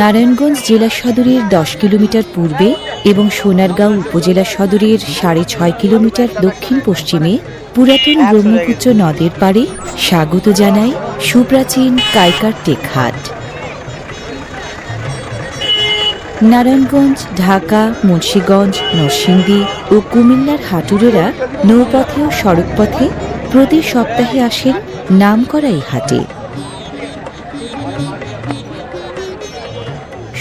নারায়ণগঞ্জ জেলা সদরের দশ কিলোমিটার পূর্বে এবং সোনারগাঁও উপজেলা সদরের সাড়ে ছয় কিলোমিটার দক্ষিণ পশ্চিমে পুরাতন ব্রহ্মপুত্র নদের পাড়ে স্বাগত জানায় সুপ্রাচীন কাইকার টেকহাট। নারায়ণগঞ্জ ঢাকা মুন্সীগঞ্জ নরসিংদী ও কুমিল্লার হাটুরেরা নৌপথে ও সড়কপথে প্রতি সপ্তাহে আসেন নামকরা এই হাটে।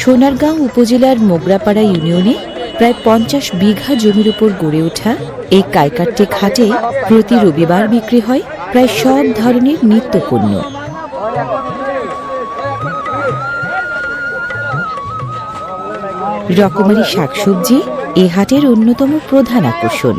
সোনারগাঁও উপজেলার মোগরাপাড়া ইউনিয়নে প্রায় পঞ্চাশ বিঘা জমির উপর গড়ে ওঠা এই কাইকারটেক হাটে প্রতি রবিবার বিক্রি হয় প্রায় সব ধরনের নিত্যপণ্য। রকমারি শাকসবজি এ হাটের অন্যতম প্রধান আকর্ষণ।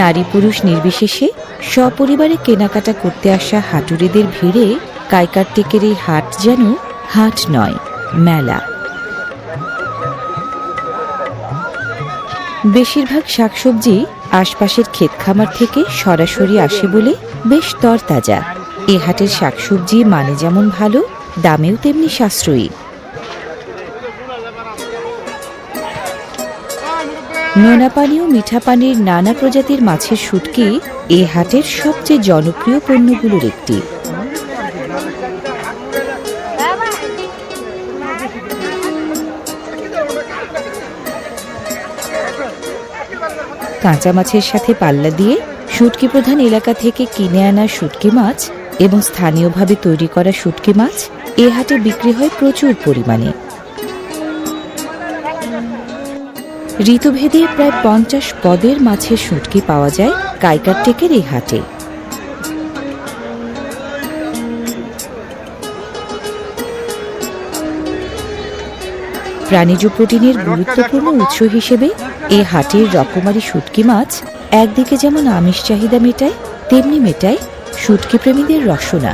নারী পুরুষ নির্বিশেষে সপরিবারে কেনাকাটা করতে আসা হাটুরেদের ভিড়ে কাইকারটেকের এই হাট যেন হাট নয়, মেলা। বেশিরভাগ শাকসবজি আশপাশের ক্ষেত খামার থেকে সরাসরি আসে বলে বেশ তরতাজা। এ হাটের শাকসবজি মানে যেমন ভালো, দামেও তেমনি সাশ্রয়ী। নোনা পানি ও মিঠা পানির নানা প্রজাতির মাছের শুটকি এ হাটের সবচেয়ে জনপ্রিয় পণ্যগুলোর একটি। কাঁচা মাছের সাথে পাল্লা দিয়ে শুটকি প্রধান এলাকা থেকে কিনে আনা শুটকি মাছ এবং স্থানীয়ভাবে তৈরি করা শুটকি মাছ এ হাটে বিক্রি হয় প্রচুর পরিমাণে। ঋতুভেদে প্রায় পঞ্চাশ পদের মাছের শুটকি পাওয়া যায় কাইকারটেকের এই হাটে। প্রাণীজ প্রোটিনের গুরুত্বপূর্ণ উৎস হিসেবে এ হাটের রকমারি শুটকি মাছ একদিকে যেমন আমিষ চাহিদা মেটায়, তেমনি মেটায় শুটকি প্রেমীদের রসনা।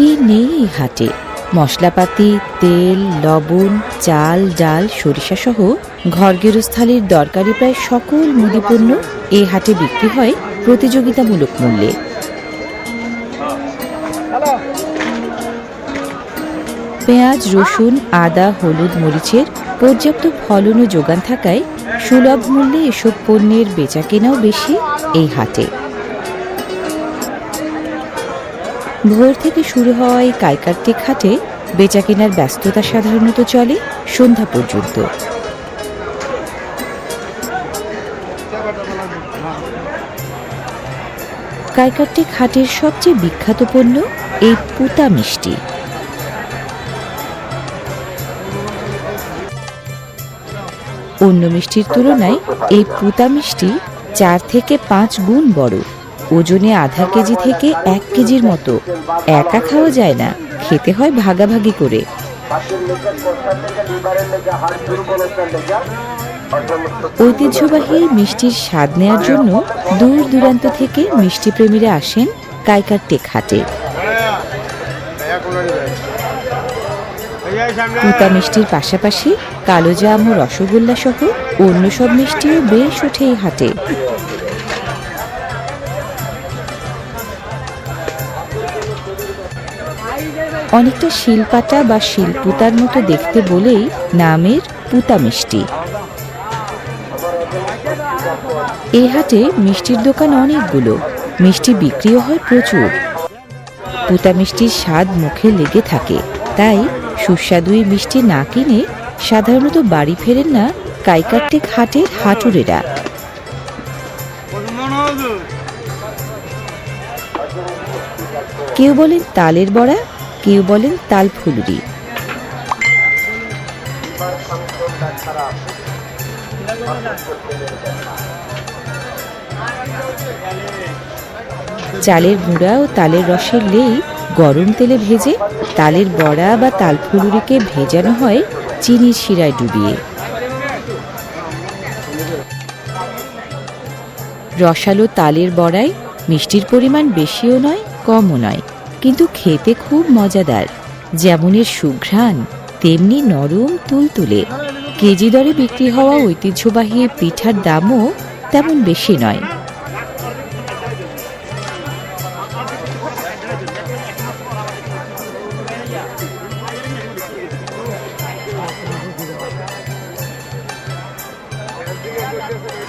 কি নেই এই হাটে। মশলাপাতি, তেল, লবণ, চাল, ডাল সরিষা সহ ঘর গেরস্থালির দরকারি প্রায় সকল মুদিপণ্য এই হাটে বিক্রি হয় প্রতিযোগিতামূলক মূল্যে। পেঁয়াজ, রসুন, আদা, হলুদ, মরিচের পর্যাপ্ত ফলন ও যোগান থাকায় সুলভ মূল্যে এসব পণ্যের বেচা কেনাও বেশি এই হাটে। ভোর থেকে শুরু হওয়া এই কাইকারটেক হাটে বেচা কেনার ব্যস্ততা সাধারণত চলে সন্ধ্যা পর্যন্ত। কাইকারটেক হাটের সবচেয়ে বিখ্যাত পণ্য এই পুতা মিষ্টি। অন্য মিষ্টির তুলনায় এই পুতা মিষ্টি চার থেকে পাঁচ গুণ বড়। ওজনে আধা কেজি থেকে এক কেজির মতো। একা খাওয়া যায় না। খেতে হয় ভাগাভাগি করে। ঐতিহ্যবাহী মিষ্টির স্বাদ নেয়ার জন্য দূর দূরান্ত থেকে মিষ্টি প্রেমীরা আসেন কাইকার টেক হাটে পুতা মিষ্টির পাশাপাশি কালোজাম ও রসগোল্লা সহ অন্য সব মিষ্টিও বেশ ওঠে হাটে। অনেকটা শিলপাটা বা শিলপুতার মতো দেখতে বলেই নামের পুতা মিষ্টি। এই হাটে মিষ্টির দোকান অনেকগুলো, মিষ্টি বিক্রিও হয় প্রচুর। পুতা মিষ্টির স্বাদ মুখে লেগে থাকে, তাই সুস্বাদু মিষ্টি না কিনে সাধারণত বাড়ি ফেরেন না কাইকারটেক হাটের হাটুরেরা। কেউ বলেন তালের বড়া কেউ বলেন তাল ফুলুরি। চালের গুঁড়া ও তালের রসের লেই গরম তেলে ভেজে তালের বড়া বা তাল ফুলুরিকে ভেজানো হয় চিনির শিরায় ডুবিয়ে। রসালো তালের বড়ায় মিষ্টির পরিমাণ বেশিও নয়, কমও নয়। কিন্তু খেতে খুব মজাদার। যেমনের সুঘ্রাণ, তেমনি নরম তুলতুলে। কেজি দরে বিক্রি হওয়া ঐতিহ্যবাহী পিঠার দামও তেমন বেশি নয়।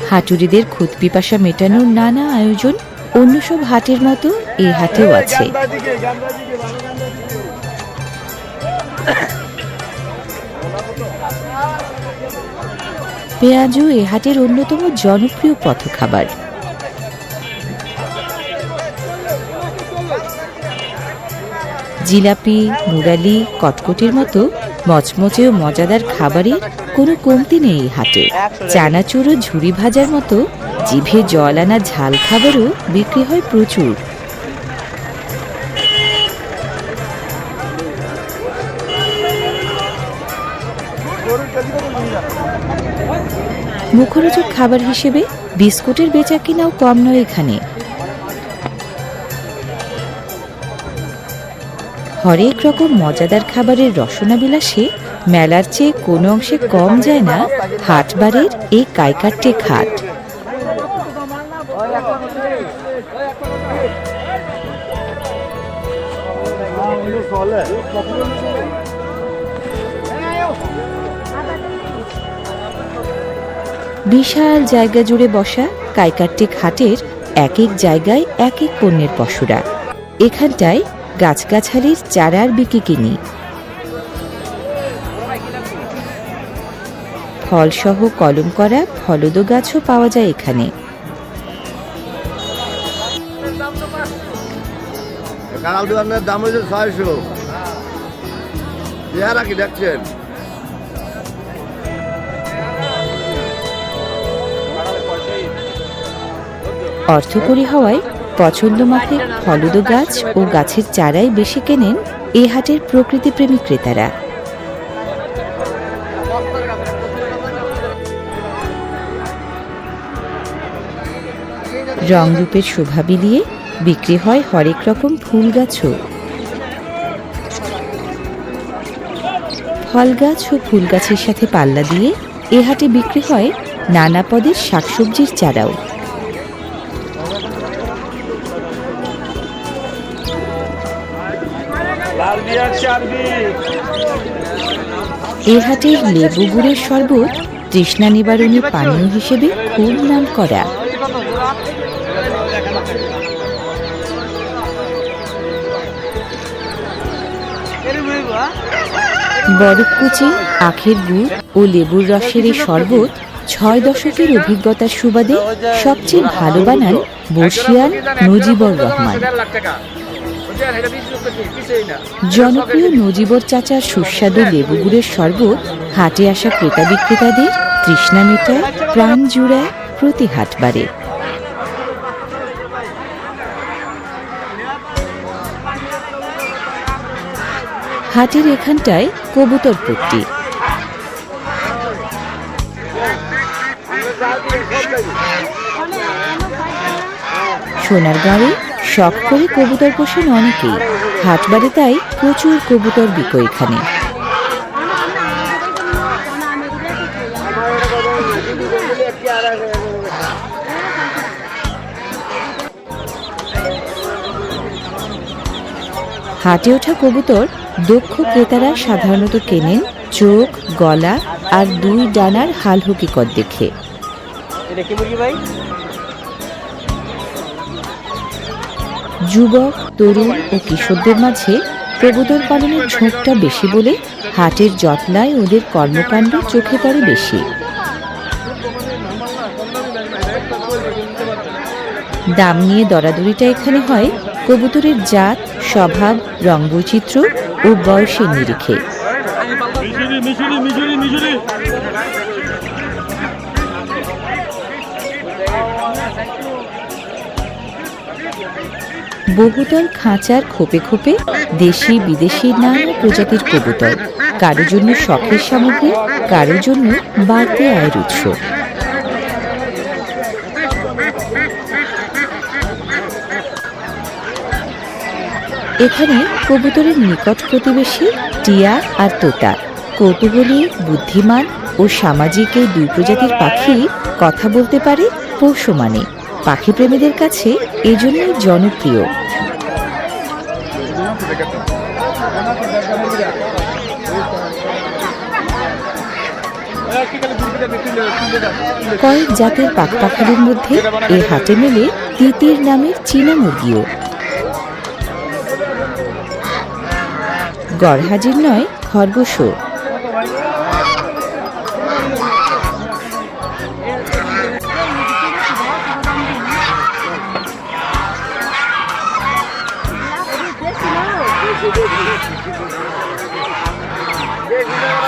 হাটুরিদের খুদ পিপাসা মেটানোর নানা আয়োজন অন্য সব হাটের মতো এই হাটেও আছে। পেঁয়াজও এ হাটের অন্যতম জনপ্রিয় পথ খাবার জিলাপি মুরালি কটকটির মতো মচমচে ও মজাদার খাবারের কোনো কমতি নেই হাটে। চানাচুর ও ঝুরি ভাজার মতো জিভে জল আনা ঝাল খাবারও বিক্রি হয় প্রচুর। মুখরোচক খাবার হিসেবে বিস্কুটের বেচা কিনাও কম নয় এখানে। হরেক রকম মজাদার খাবারের রসনা বিলাসে মেলার চেয়ে কোনো অংশে কম যায় না হাটবারের এই কাইকাট্টে খাট বিশাল জায়গা জুড়ে বসা কাইকাট্টে খাটের এক এক জায়গায় এক এক পণ্যের পশুরা। এখানটায় গাছগাছালির চারার বিকি কিনি। ফলসহ কলম করা ফলদ গাছও পাওয়া যায় এখানে। কাঁড়াল দাম হয়েছে ছয়শো। কি দেখছেন? অর্থকরী হওয়ায় পছন্দ মাফিক ফলদ গাছ ও গাছের চারাই বেশি কেনেন এ হাটের প্রকৃতিপ্রেমী ক্রেতারা। রং রূপের শোভা বিলিয়ে বিক্রি হয় হরেক রকম ফুল গাছও। ফল গাছ ও ফুল গাছের সাথে পাল্লা দিয়ে এ হাটে বিক্রি হয় নানা পদের শাকসবজির চারাও। এ হাটের লেবু গুড়ের শরবত তৃষ্ণা নিবারণী পানীয় হিসেবে খুব নাম করা বরফকুচি আখের গুড় ও লেবুর রসের এই শরবত ছয় দশকের অভিজ্ঞতার সুবাদে সবচেয়ে ভালো বানান বর্ষিয়ান নজিবর রহমান। জনপ্রিয় নজিবর চাচার সুস্বাদু লেবু গুড়ের শরবত হাটে আসা ক্রেতা বিক্রেতাদের তৃষ্ণা মেটায় প্রাণ জুড়ায় প্রতি হাটবারে। হাটের এখানটায় কবুতর পট্টি। সোনারগাঁওয়ে শখ করে কবুতর পোষেন অনেকেই। হাটবারে তাই প্রচুর কবুতর বিকো এখানে। হাটে ওঠা কবুতর দক্ষ ক্রেতারা সাধারণত কেনেন চোখ গলা আর দুই ডানার হাল হকিকত দেখে। যুবক তরুণ ও কিশোরদের মাঝে কবুতর পালনের ঝোঁকটা বেশি বলে হাটের যত্নায় ওদের কর্মকাণ্ড চোখে পড়ে বেশি। দাম নিয়ে দরাদরিটা এখানে হয় কবুতরের জাত স্বভাব রং বৈচিত্র্য ও বয়সের নিরিখে। বহুতল খাঁচার খোপে খোপে দেশি বিদেশি নানা প্রজাতির কবুতর। কারও জন্য শখের সামগ্রী কারও জন্য বাড়তি আয়ের উৎস। এখানে কবুতরের নিকট প্রতিবেশী টিয়া আর তোতা। কৌতূহলী, বুদ্ধিমান ও সামাজিক এই দুই প্রজাতির পাখি কথা বলতে পারে পৌষ মানে। পাখি প্রেমীদের কাছে এজন্যই জনপ্রিয়। কয়েক জাতের পাকপাখালির মধ্যে এ হাটে মেলে তিতির নামের চীনা মুরগিও। গড় হাজির নয়, খরগোশও।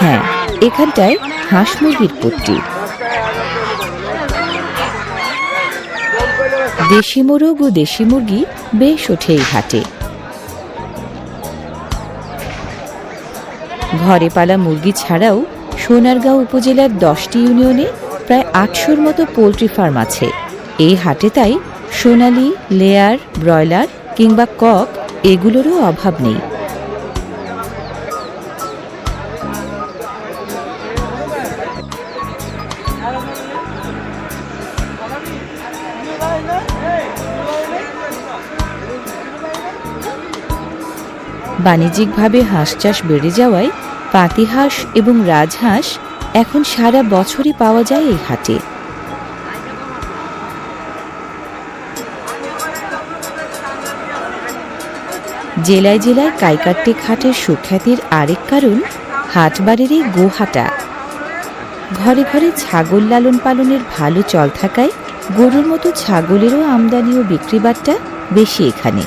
হ্যাঁ এখানটায় হাঁস মুরগির পট্টি। দেশি মোরগ ও দেশি মুরগি বেশ ওঠে এই হাটে। ঘরে পালা মুরগি ছাড়াও সোনারগাঁও উপজেলার দশটি ইউনিয়নে প্রায় আটশোর মতো পোলট্রি ফার্ম আছে। এই হাটে তাই সোনালি, লেয়ার, ব্রয়লার কিংবা কক এগুলোরও অভাব নেই। বাণিজ্যিকভাবে হাঁস চাষ বেড়ে যাওয়ায় পাতিহাঁস এবং রাজহাঁস এখন সারা বছরই পাওয়া যায় এই হাটে। জেলায় জেলায় কাইকাট্টেক হাটের সুখ্যাতির আরেক কারণ হাটবারের এই গোহাটা। ঘরে ঘরে ছাগল লালন পালনের ভালো চল থাকায় গরুর মতো ছাগলেরও আমদানি ও বিক্রিবাটটা বেশি এখানে।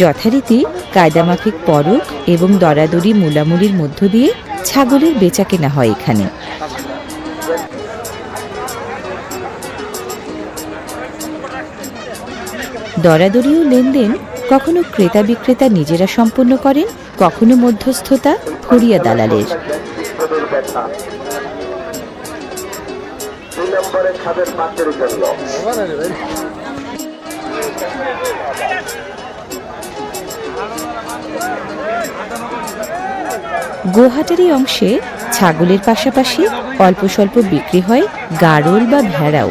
যথারীতি কায়দামাফিক পরক এবং দরাদরি মুলামুলির মধ্য দিয়ে ছাগলের বেচা কেনা হয় এখানে। দরাদরি ও লেনদেন কখনো ক্রেতা বিক্রেতা নিজেরা সম্পন্ন করেন, কখনো মধ্যস্থতা ফরিয়া দালালের। পাত্রের জন্য। গোহাটের অংশে ছাগলের পাশাপাশি অল্প স্বল্প বিক্রি হয় গাড়ল বা ভেড়াও।